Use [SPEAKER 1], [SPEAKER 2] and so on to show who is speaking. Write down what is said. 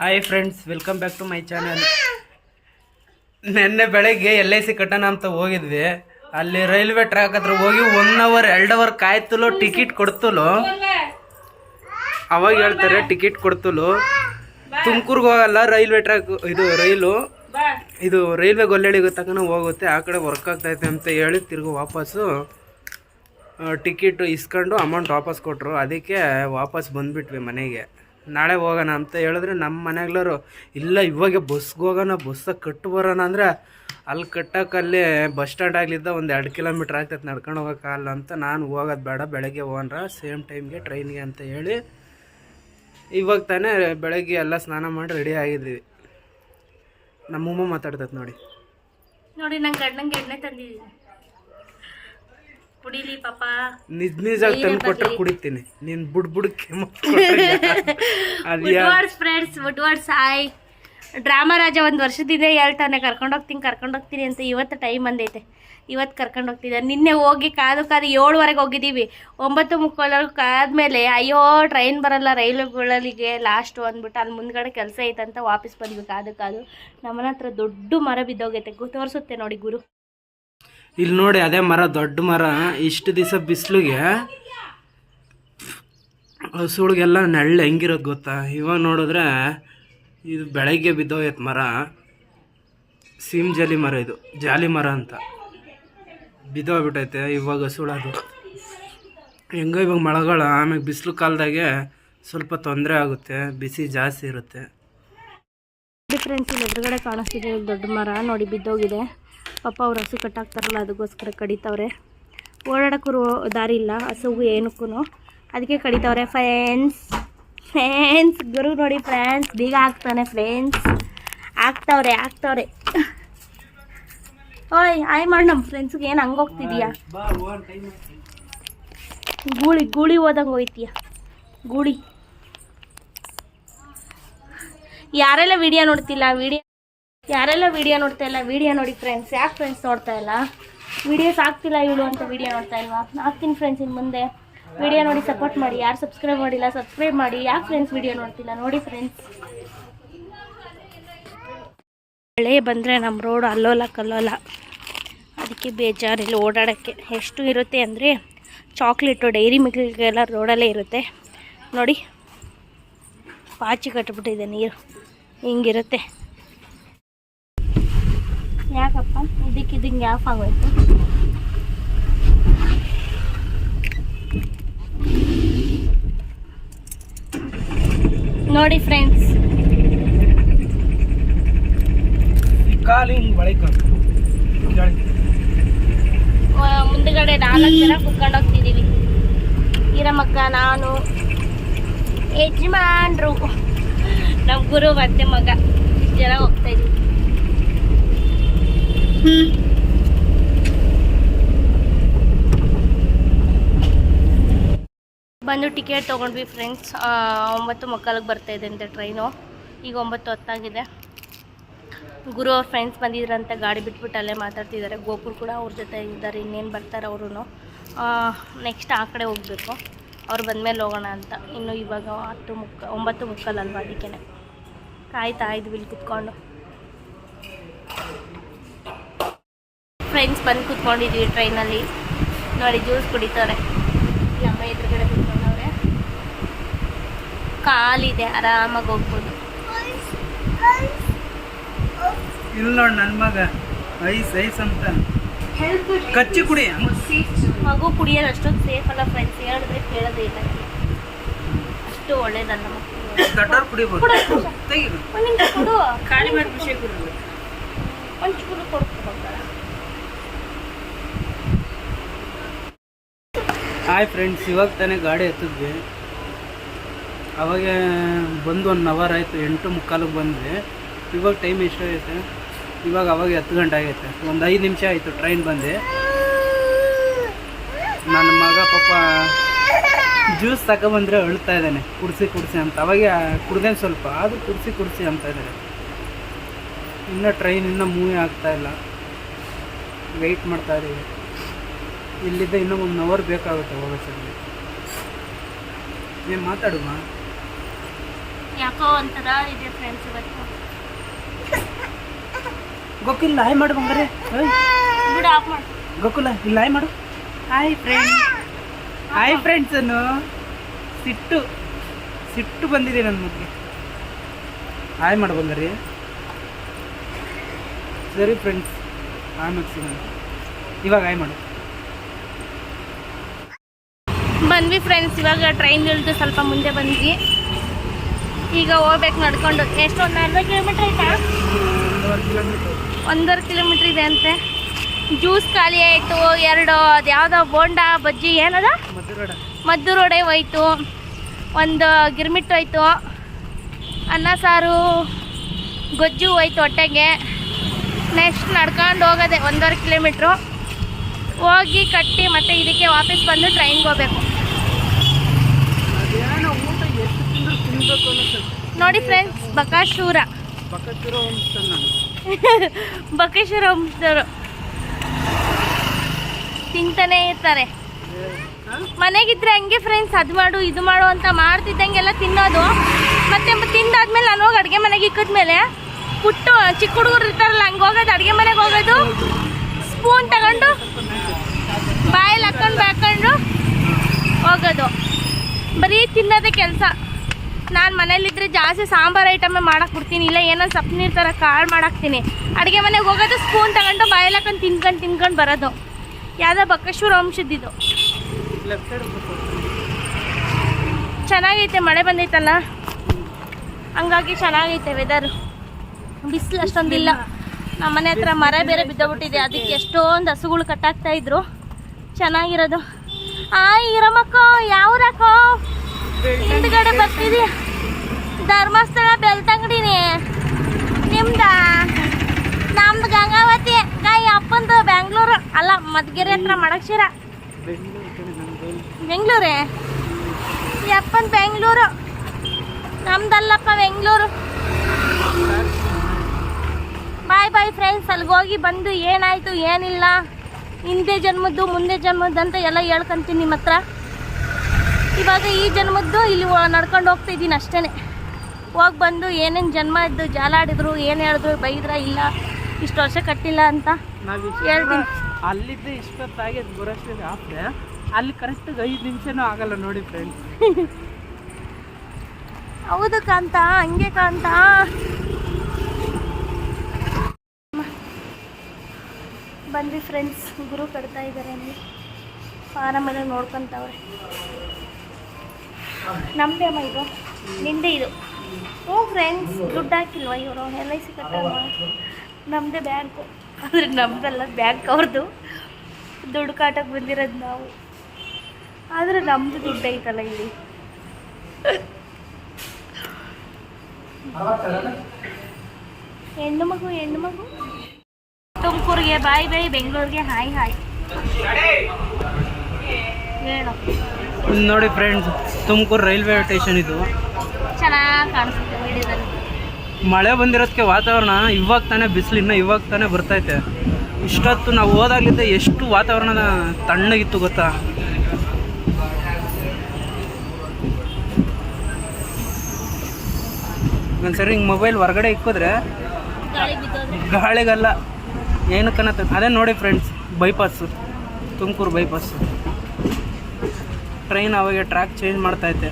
[SPEAKER 1] Hi friends welcome back to my channel ನಿನ್ನೆ ಬೆಳಗ್ಗೆ L I C ಕಟ್ಟಣ ಅಂತ ಹೋಗಿದ್ವಿ. ಅಲ್ಲಿ ರೈಲ್ವೆ ಟ್ರ್ಯಾಕ್ ಹತ್ರ ಹೋಗಿ ಒನ್ ಅವರ್ ಎರಡು ಅವರ್ ಕಾಯ್ತಲೋ ಟಿಕೆಟ್ ಕೊಡ್ತಲೋ. ಅವಾಗ ಹೇಳ್ತಾರೆ ಟಿಕೆಟ್ ಕೊಡ್ತಲು. ತುಮಕೂರ್ಗೆ ಹೋಗಲ್ಲ ರೈಲ್ವೆ ಟ್ರ್ಯಾಕ್ ಇದು ರೈಲು. ಇದು ರೈಲ್ವೆ ಗೊಲ್ಲೆಳಿಗೆ ತಕ್ಕನ ಹೋಗುತ್ತೆ. ಆ ಕಡೆ ವರ್ಕ್ ಆಗ್ತೈತೆ ಅಂತ ಹೇಳಿ ತಿರುಗಿ ವಾಪಸ್ಸು ಟಿಕೆಟ್ ಇಸ್ಕೊಂಡು ಅಮೌಂಟ್ ವಾಪಸ್ ಕೊಟ್ಟರು ಅದಕ್ಕೆ ವಾಪಸ್ ಬಂದುಬಿಟ್ವಿ ಮನೆಗೆ. ನಾಳೆ ಹೋಗೋಣ ಅಂತ ಹೇಳಿದ್ರೆ ನಮ್ಮ ಮನೆಗಳರು, ಇಲ್ಲ ಇವಾಗ ಬಸ್ಗೆ ಹೋಗೋಣ ಬಸ್ಸಾಗ ಕಟ್ಟು ಬರೋಣ ಅಂದರೆ ಅಲ್ಲಿ ಕಟ್ಟೋಕಲ್ಲಿ ಬಸ್ ಸ್ಟ್ಯಾಂಡ್ ಆಗ್ಲಿದ್ದ ಒಂದು ಎರಡು ಕಿಲೋಮೀಟ್ರ್ ಆಗ್ತೈತೆ ನಡ್ಕೊಂಡು ಹೋಗೋಕ್ಕಲ್ಲ ಅಂತ ನಾನು ಹೋಗೋದು ಬೇಡ, ಬೆಳಗ್ಗೆ ಹೋಗೋಣ ಸೇಮ್ ಟೈಮ್ಗೆ ಟ್ರೈನ್ಗೆ ಅಂತ ಹೇಳಿ ಇವಾಗ ತಾನೇ ಬೆಳಗ್ಗೆ ಎಲ್ಲ ಸ್ನಾನ ಮಾಡಿ ರೆಡಿ ಆಗಿದ್ವಿ. ನಮ್ಮಮ್ಮ ಮಾತಾಡ್ತೈತೆ ನೋಡಿ.
[SPEAKER 2] ನೋಡಿ, ನಂಗೆ ಗಂಡಂಗೆ ಎಣ್ಣೆ ತಂದಿದ್ದೀನಿ. ಕುಡಿಲಿ ಪಾಪ.
[SPEAKER 1] ನಿಜ ನಿಜ ತಂದು ಕೊಟ್ಟರೆ ಕುಡಿತೀನಿ. ನೀನ್ ಬುಡ್ ಬುಡಕ್ಕೆ
[SPEAKER 2] Woodward's friends Woodward's hi drama Raja ಒಂದು ವರ್ಷದಿಂದ ಹೇಳ್ತಾನೆ ಕರ್ಕೊಂಡು ಹೋಗ್ತೀನಿ ಕರ್ಕೊಂಡು ಹೋಗ್ತೀನಿ ಅಂತ ಇವತ್ತು ಟೈಮ್ ಬಂದೈತೆ. ಇವತ್ತು ಕರ್ಕೊಂಡು ಹೋಗ್ತಿದ್ದಾರೆ ನಿನ್ನೆ ಹೋಗಿ ಕಾದು ಕಾದು ಏಳುವರೆಗೆ ಹೋಗಿದ್ದೀವಿ. ಒಂಬತ್ತು ಮುಕ್ಕಾಲು ಕಾದ್ಮೇಲೆ ಅಯ್ಯೋ ಟ್ರೈನ್ ಬರಲ್ಲ ರೈಲುಗಳಿಗೆ ಲಾಸ್ಟ್ ಅಂದ್ಬಿಟ್ಟು ಅಲ್ಲಿ ಮುಂದ್ಗಡೆ ಕೆಲಸ ಐತಂತ ವಾಪಸ್ ಬಂದ್ವಿ ಕಾದು ಕಾದು. ನಮ್ಮನತ್ರ ದೊಡ್ಡ ಮರ ಬಿದ್ದೋಗೈತೆ. ತೋರಿಸುತ್ತೆ ನೋಡಿ ಗುರು.
[SPEAKER 1] ಇಲ್ಲಿ ನೋಡಿ ಅದೇ ಮರ, ದೊಡ್ಡ ಮರ. ಇಷ್ಟು ದಿವಸ ಬಿಸಿಲಿಗೆ ಹಸುಳಿಗೆಲ್ಲ ನೆಳ್ಳು ಹೆಂಗಿರೋದು ಗೊತ್ತಾ? ಇವಾಗ ನೋಡಿದ್ರೆ ಇದು ಬೆಳಗ್ಗೆ ಬಿದ್ದೋಯ್ತು ಮರ. ಸೀಮ್ ಜಾಲಿ ಮರ ಇದು. ಜಾಲಿ ಮರ ಅಂತ. ಬಿದ್ದೋಗ್ಬಿಟ್ಟೈತೆ ಇವಾಗ ಹಸುಳದು ಹೆಂಗೋ ಇವಾಗ ಮಳೆಗಳು ಆಮೇಲೆ ಬಿಸಿಲು ಕಾಲದಾಗೆ ಸ್ವಲ್ಪ ತೊಂದರೆ ಆಗುತ್ತೆ, ಬಿಸಿ ಜಾಸ್ತಿ ಇರುತ್ತೆ.
[SPEAKER 2] ಡಿಫ್ರೆನ್ಸ್ ಇಲ್ಲಿ ಎದುರುಗಡೆ ಕಾಣಿಸ್ತಿದೆ ಇಲ್ಲಿ ದೊಡ್ಡ ಮರ. ನೋಡಿ ಬಿದ್ದೋಗಿದೆ. ಪಾಪ ಅವ್ರು ಹಸು ಕಟ್ಟಾಕ್ತಾರಲ್ಲ ಅದಕ್ಕೋಸ್ಕರ ಕಡಿತವ್ರೆ. ಓಡಾಡೋಕ್ಕೂ ದಾರಿ ಇಲ್ಲ ಹಸುಗೂ ಏನಕ್ಕೂ. ಅದಕ್ಕೆ ಕಡಿತವ್ರೆ ಫ್ರೆಂಡ್ಸ್ ಫ್ರೆಂಡ್ಸ್ ಗುರು ನೋಡಿ ಫ್ರೆಂಡ್ಸ್ ಬೀಗ ಹಾಕ್ತಾನೆ ಫ್ರೆಂಡ್ಸ್ ಆಗ್ತಾವ್ರೆ ಆಗ್ತಾವ್ರೆ ಓಯ್ ಆಯ್ ಮಾಡಿ ನಮ್ಮ ಫ್ರೆಂಡ್ಸ್ಗೆ ಏನು ಹಂಗೆ ಹೋಗ್ತಿದೀಯಾ? ಗೂಳಿ ಗೂಳಿ ಹೋದಂಗೆ ಹೋಯ್ತೀಯ? ಗೂಳಿ. ಯಾರೆಲ್ಲ ವಿಡಿಯೋ ನೋಡ್ತಿಲ್ಲ, ವಿಡಿಯೋ ಯಾರೆಲ್ಲ ವಿಡಿಯೋ ನೋಡ್ತಾ ಇಲ್ಲ, ವಿಡಿಯೋ ನೋಡಿ ಫ್ರೆಂಡ್ಸ್ ಯಾಕೆ ಫ್ರೆಂಡ್ಸ್ ನೋಡ್ತಾ ಇಲ್ಲ? ವಿಡಿಯೋಸ್ ಆಗ್ತಿಲ್ಲ ಇವಳು ಅಂತ ವಿಡಿಯೋ ನೋಡ್ತಾ ಇಲ್ವಾ? ಆಗ್ತೀನಿ ಫ್ರೆಂಡ್ಸ್ ಇನ್ನು ಮುಂದೆ. ವಿಡಿಯೋ ನೋಡಿ ಸಪೋರ್ಟ್ ಮಾಡಿ. ಯಾರು ಸಬ್ಸ್ಕ್ರೈಬ್ ಮಾಡಿಲ್ಲ ಸಬ್ಸ್ಕ್ರೈಬ್ ಮಾಡಿ. ಯಾಕೆ ಫ್ರೆಂಡ್ಸ್ ವಿಡಿಯೋ ನೋಡ್ತಿಲ್ಲ? ನೋಡಿ ಫ್ರೆಂಡ್ಸ್ ಮಳೆ ಬಂದರೆ ನಮ್ಮ ರೋಡ್ ಅಲ್ಲೋಲ ಕಲ್ಲೋಲ. ಅದಕ್ಕೆ ಬೇಜಾರಿಲ್ಲ ಓಡಾಡೋಕ್ಕೆ. ಎಷ್ಟು ಇರುತ್ತೆ ಅಂದರೆ ಚಾಕ್ಲೇಟು ಡೈರಿ ಮಿಲ್ಕ್ಗೆಲ್ಲ ರೋಡಲ್ಲೇ ಇರುತ್ತೆ. ನೋಡಿ. ಪಾಚಿ ಕಟ್ಬಿಟ್ಟಿದೆ ನೀರು. ಹಿಂಗಿರುತ್ತೆ. ಯಾಕಪ್ಪ? ಇದಕ್ಕಿದಂಗೆ ಆಫ್ ಆಗೋಯ್ತು. ನೋಡಿ ಫ್ರೆಂಡ್ಸ್. ಮುಂದ್ಗಡೆ ನಾಲ್ಕು ಜನ ಕುತ್ಕೊಂಡು ಹೋಗ್ತಿದ್ದೀವಿ ಈರಮ್ಮಕ್ಕ ನಾನು ಯಜಮಾನ್ರು. ನಮ್ಮ ಗುರು ಮತ್ತೆ ಮಗ. ಇಷ್ಟ್ ಜನ ಹೋಗ್ತಾ ಇದೀವಿ ಬಂದು ಟಿಕೆಟ್ ತೊಗೊಂಡ್ವಿ ಫ್ರೆಂಡ್ಸ್ ಒಂಬತ್ತು ಮಕ್ಕಳಿಗೆ ಬರ್ತಾ ಇದೆ ಅಂತೆ ಟ್ರೈನು ಈಗ ಒಂಬತ್ತು ಹೊತ್ತಾಗಿದೆ. ಗುರು ಅವ್ರ ಫ್ರೆಂಡ್ಸ್ ಬಂದಿದ್ರಂತ ಗಾಡಿ ಬಿಟ್ಬಿಟ್ಟು ಅಲ್ಲೇ ಮಾತಾಡ್ತಿದ್ದಾರೆ. ಗೋಪುರ್ ಕೂಡ ಅವ್ರ ಜೊತೆ ಇದ್ದಾರೆ ಇನ್ನೇನು ಬರ್ತಾರೆ ಅವರು ನೆಕ್ಸ್ಟ್ ಆ ಕಡೆ ಹೋಗಬೇಕು. ಅವ್ರು ಬಂದಮೇಲೆ ಹೋಗೋಣ ಅಂತ. ಇನ್ನು ಇವಾಗ ಹತ್ತು ಮುಕ್ಕ ಒಂಬತ್ತು ಮುಕ್ಕಲ್ಲಲ್ವ ಅದಕ್ಕೆ ಕಾಯ್ತಾ ಇದ್ವಿ ಇಲ್ಲಿ ಕುತ್ಕೊಂಡು. ಫ್ರೆಂಡ್ಸ್ ಬಂದು ಕುತ್ಕೊಂಡಿದ್ವಿ ಟ್ರೈನಲ್ಲಿ. ನೋಡಿ ಜ್ಯೂಸ್ ಕುಡಿತಾರೆ. ನಮ್ಮ ಎದುರುಗಡೆ ಕುತ್ಕೊಂಡವ್ರೆ. ಕಾಲಿದೆ ಆರಾಮಾಗಿ ಹೋಗ್ಬೋದು.
[SPEAKER 1] ಇಲ್ಲ ನೋಡಿ ನನ್ನ ಮಗ. ಐಸ್ ಐಸ್ ಅಂತ. ಕಚ್ಚಿ ಕುಡಿ.
[SPEAKER 2] ಮಗು ಕುಡಿಯೋದು ಅಷ್ಟೊಂದು ಸೇಫ್ ಅಲ್ಲ ಫ್ರೆಂಡ್ಸ್ ಹೇಳಿದ್ರೆ ಕೇಳೋದೇ ಇಲ್ಲ. ಅಷ್ಟು ಒಳ್ಳೇದಲ್ಲ
[SPEAKER 1] ದೊಡ್ಡವ್ರು ಕುಡಿಬೋದು. ತೆಗೀರಿ
[SPEAKER 2] ಒಂದು ನಿಮಿಷ. ಕೊಡು.
[SPEAKER 1] ಖಾಲಿ ಮಾಡಿ ಖುಷಿ ಕುಡಿ
[SPEAKER 2] ಒಂದು ಚೂರು
[SPEAKER 1] ಹಾಯ್ ಫ್ರೆಂಡ್ಸ್ ಇವಾಗ ತಾನೇ ಗಾಡಿ ಎತ್ತಿದ್ವಿ. ಅವಾಗ ಬಂದು ಒನ್ ಅವರ್ ಆಯಿತು ಎಂಟು ಮುಕ್ಕಾಲಿಗೆ ಬಂದ್ವಿ. ಇವಾಗ ಟೈಮ್ ಎಷ್ಟಾಗೈತೆ? ಇವಾಗ ಅವಾಗ ಹತ್ತು ಗಂಟೆ ಆಗೈತೆ. ಒಂದು ಐದು ನಿಮಿಷ ಆಯಿತು ಟ್ರೈನ್ ಬಂದು. ನನ್ನ ಮಗ ಪಾಪ ಜ್ಯೂಸ್ ತಗೊಬಂದ್ರೆ ಅಳ್ತಾ ಇದ್ದಾನೆ. ಕುಡಿಸಿ ಕುಡಿಸಿ ಅಂತ. ಅವಾಗ ಕುಡ್ದೇನು ಸ್ವಲ್ಪ. ಆದರೂ ಕುಡಿಸಿ ಕುಡಿಸಿ ಅಂತ ಇದ್ದಾರೆ ಇನ್ನೂ ಟ್ರೈನ್ ಇನ್ನೂ ಮೂವಿ ಆಗ್ತಾ ಇಲ್ಲ. ವೆಯ್ಟ್ ಮಾಡ್ತಾ ಇದ್ದೀವಿ. ಇಲ್ಲಿದ್ದ ಇನ್ನೂ ಒಂದು ಅವರ್ ಬೇಕಾಗುತ್ತೆ ಹೋಗೋಸಲ್ಲಿ ಏನು ಮಾತಾಡುವ?
[SPEAKER 2] ಯಾಕೋ ಒಂಥರ ಇದೆ ಫ್ರೆಂಡ್ಸ್ ಇವತ್ತು.
[SPEAKER 1] ಗೊಕ್ಕಿಲ್ಲ ಹಾಯ್ ಮಾಡು ಬಂಗಾರೆ.
[SPEAKER 2] ಬಿಡು ಆಫ್ ಮಾಡಿ.
[SPEAKER 1] ಗೋಕುಲ ಇಲ್ಲ ಹಾಯ್ ಮಾಡು. ಹಾಯ್ ಫ್ರೆಂಡ್ ಹಾಯ್ ಫ್ರೆಂಡ್ಸ್ ಅನ್ನು ಸಿಟ್ಟು ಸಿಟ್ಟು ಬಂದಿದೆ ನನ್ನ ಮಗ್ಗೆ ಹಾಯ್ ಮಾಡು ರೀ ಸರಿ ಫ್ರೆಂಡ್ಸ್ ಆಮೇಲೆ ಸಿಗೋಣ ಇವಾಗ ಹಾಯ್ ಮಾಡು
[SPEAKER 2] ಬಂದ್ವಿ ಫ್ರೆಂಡ್ಸ್ ಇವಾಗ ಟ್ರೈನ್ ಇಳಿದು ಸ್ವಲ್ಪ ಮುಂದೆ ಬಂದ್ವಿ. ಈಗ ಹೋಗ್ಬೇಕು ನಡ್ಕೊಂಡು. ಎಷ್ಟು ಒಂದು ಅರ್ಧ ಕಿಲೋಮೀಟ್ರ್ ಆಯ್ತಾ? ಒಂದೂವರೆ ಕಿಲೋಮೀಟ್ರ್ ಇದೆ ಅಂತೆ. ಜ್ಯೂಸ್ ಖಾಲಿ ಆಯಿತು ಎರಡು ಅದು ಯಾವುದೋ ಬೋಂಡಾ ಬಜ್ಜಿ ಏನದ? ಮದ್ದು ರೋಡೆ ಹೋಯ್ತು. ಒಂದು ಗಿರ್ಮಿಟ್ಟು ಹೋಯ್ತು. ಅನ್ನ ಸಾರು ಗೊಜ್ಜು ಹೋಯ್ತು ಹೊಟ್ಟೆಗೆ. ನೆಕ್ಸ್ಟ್ ನಡ್ಕೊಂಡು ಹೋಗೋದೆ ಒಂದೂವರೆ ಕಿಲೋಮೀಟ್ರು. ಹೋಗಿ ಕಟ್ಟಿ ಮತ್ತೆ ಇದಕ್ಕೆ ವಾಪಸ್ ಬಂದು ಟ್ರೈನ್ಗೆ ಹೋಗ್ಬೇಕು. ನೋಡಿ ಫ್ರೆಂಡ್ಸ್ ಬಕಾಶೂರ
[SPEAKER 1] ಬಕಾಶೂರ ಬಕಾಶೂರ ನಾನು
[SPEAKER 2] ಬಕೇಶ್ವರ ವಂಶದವರು ತಿಂತಾನೆ ಇರ್ತಾರೆ. ಮನೆಗಿದ್ರೆ ಹಂಗೆ ಫ್ರೆಂಡ್ಸ್ ಅದು ಮಾಡು ಇದು ಮಾಡು ಅಂತ ಮಾಡ್ತಿದ್ದಂಗೆಲ್ಲ ತಿನ್ನೋದು. ಮತ್ತೆ ತಿಂದಾದ್ಮೇಲೆ ನಾನು ಹೋಗಿ ಅಡುಗೆ ಮನೆಗೆ ಇಕ್ಕಿದ್ಮೇಲೆ ಪುಟ್ಟು ಚಿಕ್ಕ ಹುಡುಗರು ಇರ್ತಾರಲ್ಲ ಹಂಗೆ ಹೋಗೋದು ಅಡುಗೆ ಮನೆಗೆ ಹೋಗೋದು. ಸ್ಪೂನ್ ತಗೊಂಡು ಬಾಯಲ್ಲಿ ಹಾಕೊಂಡು ಹಾಕೊಂಡು ಹೋಗೋದು. ಬರೀ ತಿನ್ನೋದೇ ಕೆಲಸ. ನಾನು ಮನೇಲಿದ್ದರೆ ಜಾಸ್ತಿ ಸಾಂಬಾರು ಐಟಮೇ ಮಾಡೋಕೆ ಬಿಡ್ತೀನಿ. ಇಲ್ಲ ಏನೋ ಸೊಪ್ಪು ನೀರು ಥರ ಕಾಳು ಮಾಡಾಕ್ತೀನಿ. ಅಡುಗೆ ಮನೆಗೆ ಹೋಗೋದು ಸ್ಪೂನ್ ತಗೊಂಡು ಬಾಯಲ್ಲಿ ಹಾಕೊಂಡು ತಿನ್ಕೊಂಡು ತಿನ್ಕೊಂಡು ಬರೋದು. ಯಾವುದೋ ಬಕ್ಕೇಶ್ವರ ವಂಶದ್ದಿದ್ದು
[SPEAKER 1] ಲೆಫ್ಟ್
[SPEAKER 2] ಚೆನ್ನಾಗೈತೆ, ಮಳೆ ಬಂದೈತಲ್ಲ? ಹಂಗಾಗಿ ಚೆನ್ನಾಗೈತೆ ವೆದರ್ ಬಿಸಿಲು ಅಷ್ಟೊಂದಿಲ್ಲ. ನಮ್ಮ ಮನೆ ಹತ್ರ ಮರ ಬೇರೆ ಬಿದ್ದೋಗ್ಬಿಟ್ಟಿದೆ. ಅದಕ್ಕೆ ಎಷ್ಟೊಂದು ಹಸುಗಳು ಕಟ್ಟಾಗ್ತಾ ಇದ್ರು. ಚೆನ್ನಾಗಿರೋದು. ಆ ಇರಮಕ್ಕ ಯಾವ್ರಕ್ಕೋ? ಹಿಂದ್ಗಡೆ ಬರ್ತಿದೀಯ? ಧರ್ಮಸ್ಥಳ ಬೆಳ್ತಂಗಡಿನಿ. ನಿಮ್ದ? ನಮ್ದು ಗಂಗಾವತಿ ಗಾಯಿ ಅಪ್ಪಂದು ಬೆಂಗಳೂರು ಅಲ್ಲ ಮದ್ಗೆರೆ ಹತ್ರ ಮಡಕ್ಷೀರ
[SPEAKER 1] ಬೆಂಗ್ಳೂರೇ?
[SPEAKER 2] ಯಪ್ಪನ್ ಬೆಂಗಳೂರು. ನಮ್ದಲ್ಲಪ್ಪ ಬೆಂಗಳೂರು. ಬಾಯ್ ಬಾಯ್ ಫ್ರೆಂಡ್ಸ್ ಅಲ್ಲಿಗೆ ಹೋಗಿ ಬಂದು ಏನಾಯ್ತು ಏನಿಲ್ಲ. ಹಿಂದೆ ಜನ್ಮದ್ದು ಮುಂದೆ ಜನ್ಮದ್ದು ಅಂತ ಎಲ್ಲ ಹೇಳ್ಕೊಂತೀನಿ ನಿಮ್ಮ ಹತ್ರ. ಇವಾಗ ಈ ಜನ್ಮದ್ದು ಇಲ್ಲಿ ನಡ್ಕೊಂಡು ಹೋಗ್ತಾ ಇದ್ದೀನಿ ಅಷ್ಟೇ ಹೋಗಿ ಬಂದು ಏನೇನು ಜನ್ಮ ಇದ್ದು ಜಾಲಾಡಿದ್ರು ಏನು ಹೇಳಿದ್ರು ಬೈದ್ರ ಇಲ್ಲ ಇಷ್ಟು ವರ್ಷ ಕಟ್ಟಿಲ್ಲ ಅಂತ ಹೇಳ್ತೀನಿ.
[SPEAKER 1] ಅಲ್ಲಿದ್ದ ಇಷ್ಟೊತ್ತಾಗಿ ಬರೋಷ್ಟಿಗೆ ಆಗ್ತದೆ ಅಲ್ಲಿ ಕರೆಕ್ಟಾಗಿ ಐದು ನಿಮಿಷನೂ ಆಗಲ್ಲ ನೋಡಿ ಫ್ರೆಂಡ್ಸ್
[SPEAKER 2] ಹೌದು ಕಾಂತ, ಹಂಗೆ ಕಾಂತ. ಬಂದ್ವಿ ಫ್ರೆಂಡ್ಸ್ ಗುರು ಕಟ್ತಾ ಇದ್ದಾರೆ ಅಲ್ಲಿ ಫಾರಮೆಲ್ಲ ನೋಡ್ಕೊಂತವ್ರೆ. ನಮ್ಮದೇ ಅಮ್ಮ ಇದು ನಿಂದೆ ಇದು. ಹ್ಞೂ ಫ್ರೆಂಡ್ಸ್ ದುಡ್ಡು ಹಾಕಿಲ್ವಾ ಇವರು? ಎಲ್ ಐ ಸಿ ಕಟ್ಟಲ್ವಾ? ನಮ್ಮದೇ ಬ್ಯಾಂಕು ಆದರೆ ನಮ್ಮದಲ್ಲ ಬ್ಯಾಂಕ್ ಅವ್ರದ್ದು ದುಡ್ಡು ಕಾಟಕ್ಕೆ ಬಂದಿರೋದು ನಾವು. ಆದರೆ ನಮ್ಮದು ದುಡ್ಡು ಐತಲ್ಲ ಇಲ್ಲಿ. ಹೆಣ್ಣು ಮಗು ಹೆಣ್ಣು ಮಗು. ತುಮಕೂರಿಗೆ ಬಾಯ್ ಬಾಯ್ ಬೆಂಗಳೂರಿಗೆ ಹಾಯ್ ಹಾಯ್. ಹೇಳು.
[SPEAKER 1] ನೋಡಿ ಫ್ರೆಂಡ್ಸ್ ತುಮಕೂರು ರೈಲ್ವೆ ಸ್ಟೇಷನ್ ಇದು.
[SPEAKER 2] ಚೆನ್ನಾಗಿ ಕಾಣಿಸುತ್ತೆ ವಿಡಿಯೋದಲ್ಲಿ
[SPEAKER 1] ಮಳೆ ಬಂದಿರೋದಕ್ಕೆ ವಾತಾವರಣ ಇವಾಗ ತಾನೇ ಬಿಸಿಲು ಇನ್ನೂ ಇವಾಗ ತಾನೇ ಬರ್ತೈತೆ. ಇಷ್ಟೊತ್ತು ನಾವು ಹೋದಾಗ್ಲಿಂದ ಎಷ್ಟು ವಾತಾವರಣ ತಣ್ಣಗಿತ್ತು ಗೊತ್ತಾ? ಒಂದ್ಸರಿ ಹಿಂಗೆ ಮೊಬೈಲ್ ಹೊರಗಡೆ ಇಕ್ಕಿದ್ರೆ
[SPEAKER 2] ಗಾಳಿ ಏನು
[SPEAKER 1] ಗಾಳಿಗಲ್ಲ ಏನಕ್ಕನ್ನತ್ತ ಅದೇ ನೋಡಿ friends bypass Tumakuru bypass train ಅವಾಗ ಟ್ರ್ಯಾಕ್ ಚೇಂಜ್ ಮಾಡ್ತೈತೆ